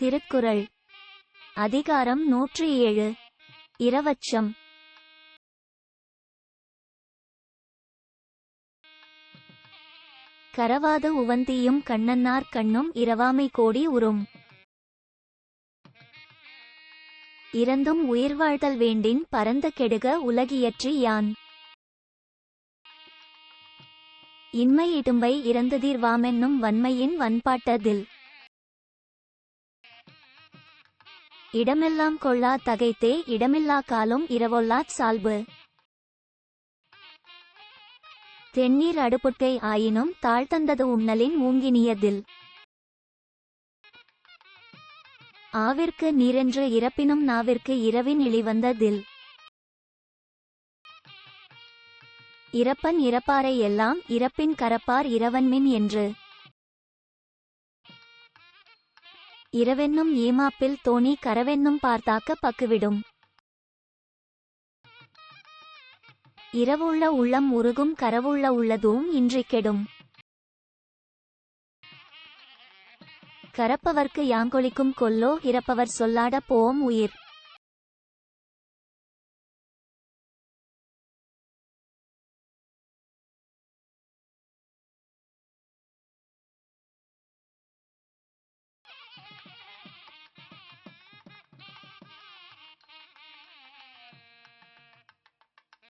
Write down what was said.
திருக்குறள். அதிகாரம் நூற்றி ஏழு இரவச்சம். கரவாது உவந்தியும் கண்ணன்னார் கண்ணும் இரவாமை கோடி உறும். இறந்தும் உயிர் வாழ்தல் வேண்டின் பரந்த கெடுக உலகியற்றி யான். இன்மை இடும்பை இறந்ததீர் வாமென்னும் வன்மையின் வன்பாட்டதில். இடமெல்லாம் கொள்ளா தகைத்தே இடமில்லா காலும் இரவொல்லாச் சால்பு. தென்னீர் அடுப்புட்கை ஆயினும் தாழ்த்தந்தது உண்ணலின் ஊங்கினியதில் ஆவிற்கு நீரென்று இறப்பினும் நாவிற்கு இரவின் இழிவந்ததில். இறப்பன் இறப்பாரை எல்லாம் இறப்பின் கரப்பார் இரவன்மின் என்று. இரவென்னும் ஏமாப்பில் தோணி கரவென்னும் பார்த்தாக்க பக்குவிடும். இரவுள்ள உள்ளம் உருகும் கரவுள்ள உள்ளதும் இன்றி கெடும். கரப்பவர்க்கு யாங்கொழிக்கும் கொல்லோ இறப்பவர் சொல்லாட போம் உயிர்.